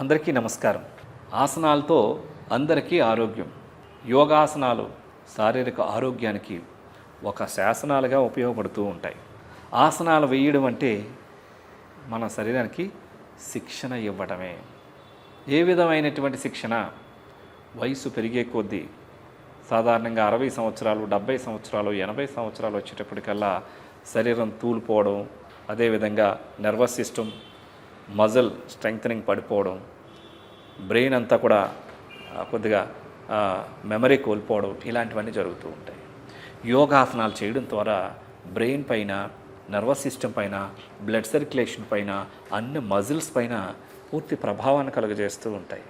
అందరికీ నమస్కారం. ఆసనాలతో అందరికీ ఆరోగ్యం. యోగాసనాలు శారీరక ఆరోగ్యానికి ఒక శాసనాలుగా ఉపయోగపడుతూ ఉంటాయి. ఆసనాలు వేయడం అంటే మన శరీరానికి శిక్షణ ఇవ్వడమే ఏ విధమైనటువంటి శిక్షణ? వయసు పెరిగే కొద్దీ సాధారణంగా అరవై సంవత్సరాలు డెబ్బై సంవత్సరాలు ఎనభై సంవత్సరాలు వచ్చేటప్పటికల్లా శరీరం తూలిపోవడం అదేవిధంగా నర్వస్ సిస్టమ్ మజిల్ స్ట్రెంగ్తనింగ్ పడిపోవడం బ్రెయిన్ అంతా కూడా కొద్దిగా మెమరీ కోల్పోవడం ఇలాంటివన్నీ జరుగుతూ ఉంటాయి. యోగాసనాలు చేయడం ద్వారా బ్రెయిన్ పైన నర్వస్ సిస్టమ్ పైన బ్లడ్ సర్క్యులేషన్ పైన అన్ని మజిల్స్ పైన పూర్తి ప్రభావాన్ని కలుగజేస్తూ ఉంటాయి.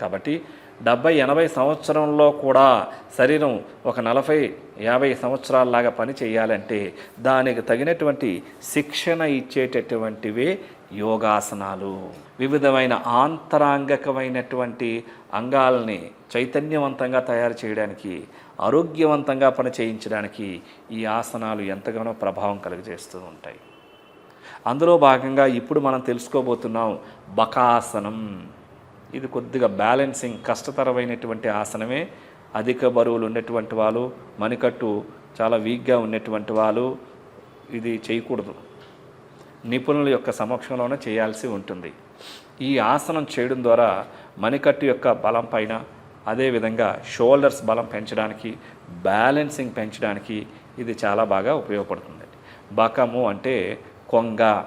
కాబట్టి డెబ్బై ఎనభై సంవత్సరంలో కూడా శరీరం ఒక నలభై యాభై సంవత్సరాలలాగా పని చేయాలంటే దానికి తగినటువంటి శిక్షణ ఇచ్చేటటువంటివే యోగాసనాలు వివిధమైన ఆంతరాంగకమైనటువంటి అంగాల్ని చైతన్యవంతంగా తయారు చేయడానికి ఆరోగ్యవంతంగా పని చేయించడానికి ఈ ఆసనాలు ఎంతగానో ప్రభావం కలుగజేస్తూ ఉంటాయి. అందులో భాగంగా ఇప్పుడు మనం తెలుసుకోబోతున్నాం బకాసనం. ఇది కొద్దిగా బ్యాలెన్సింగ్ కష్టతరమైనటువంటి ఆసనమే. అధిక బరువులు ఉన్నటువంటి వాళ్ళు మణికట్టు చాలా వీక్గా ఉన్నటువంటి వాళ్ళు ఇది చేయకూడదు. నిపుణుల యొక్క సమక్షంలోనే చేయాల్సి ఉంటుంది. ఈ ఆసనం చేయడం ద్వారా మణికట్టు యొక్క బలం పైన అదేవిధంగా షోల్డర్స్ బలం పెంచడానికి బ్యాలెన్సింగ్ పెంచడానికి ఇది చాలా బాగా ఉపయోగపడుతుంది. బకము అంటే కొంగ.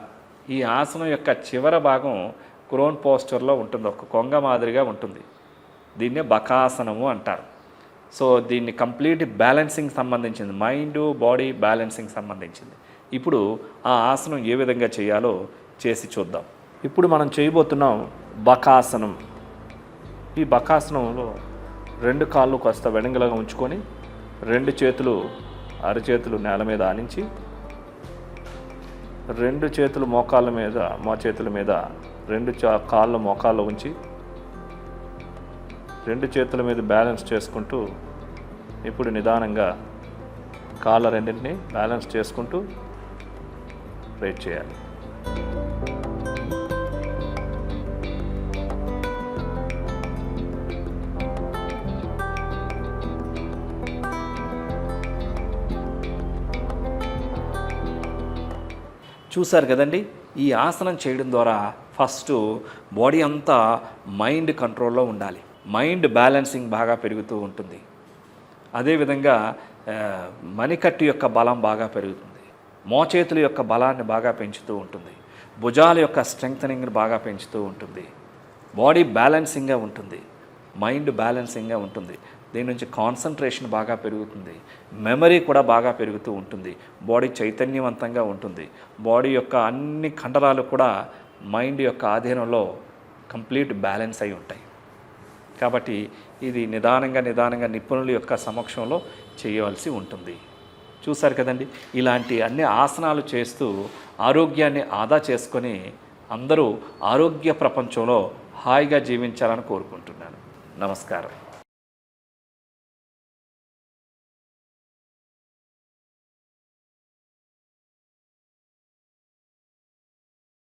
ఈ ఆసనం యొక్క చివర భాగం క్రోన్ పోస్టర్లో ఉంటుంది. ఒక కొంగ మాదిరిగా ఉంటుంది. దీన్నే బకాసనము అంటారు. సో దీన్ని కంప్లీట్ బ్యాలెన్సింగ్ సంబంధించింది. మైండ్ బాడీ బ్యాలెన్సింగ్ సంబంధించింది. ఇప్పుడు ఆ ఆసనం ఏ విధంగా చేయాలో చేసి చూద్దాం. ఇప్పుడు మనం చేయబోతున్నాం బకాసనం. ఈ బకాసనంలో రెండు కాళ్ళు కాస్త వెడంగలుగా ఉంచుకొని రెండు చేతులు అరచేతులు నేల మీద ఆనించి రెండు చేతులు మోకాళ్ళ మీద మా చేతుల మీద రెండు చా- కాళ్ళు మోకాళ్ళు ఉంచి రెండు చేతుల మీద బ్యాలెన్స్ చేసుకుంటూ ఇప్పుడు నిదానంగా కాళ్ళ రెండింటిని బ్యాలెన్స్ చేసుకుంటూ రేట్ చేయాలి. చూశారు కదండి ఈ ఆసనం చేయడం ద్వారా ఫస్ట్ బాడీ అంతా మైండ్ కంట్రోల్లో ఉండాలి. మైండ్ బ్యాలెన్సింగ్ బాగా పెరుగుతూ ఉంటుంది. అదేవిధంగా మణికట్టు యొక్క బలం బాగా పెరుగుతుంది. మోచేతుల యొక్క బలాన్ని బాగా పెంచుతూ ఉంటుంది. భుజాల యొక్క స్ట్రెంగ్తనింగ్ని బాగా పెంచుతూ ఉంటుంది. బాడీ బ్యాలెన్సింగ్గా ఉంటుంది. మైండ్ బ్యాలెన్సింగ్గా ఉంటుంది. దీని నుంచి కాన్సన్ట్రేషన్ బాగా పెరుగుతుంది. మెమరీ కూడా బాగా పెరుగుతూ ఉంటుంది. బాడీ చైతన్యవంతంగా ఉంటుంది. బాడీ యొక్క అన్ని కండరాలు కూడా మైండ్ యొక్క ఆధీనంలో కంప్లీట్ బ్యాలెన్స్ అయి ఉంటాయి. కాబట్టి ఇది నిదానంగా నిదానంగా నిపుణుల యొక్క సమక్షంలో చేయవలసి ఉంటుంది. చూశారు కదండి? ఇలాంటి అన్ని ఆసనాలు చేస్తూ ఆరోగ్యాన్ని ఆదా చేసుకొని అందరూ ఆరోగ్య ప్రపంచంలో హాయిగా జీవించాలని కోరుకుంటున్నాను. నమస్కారం.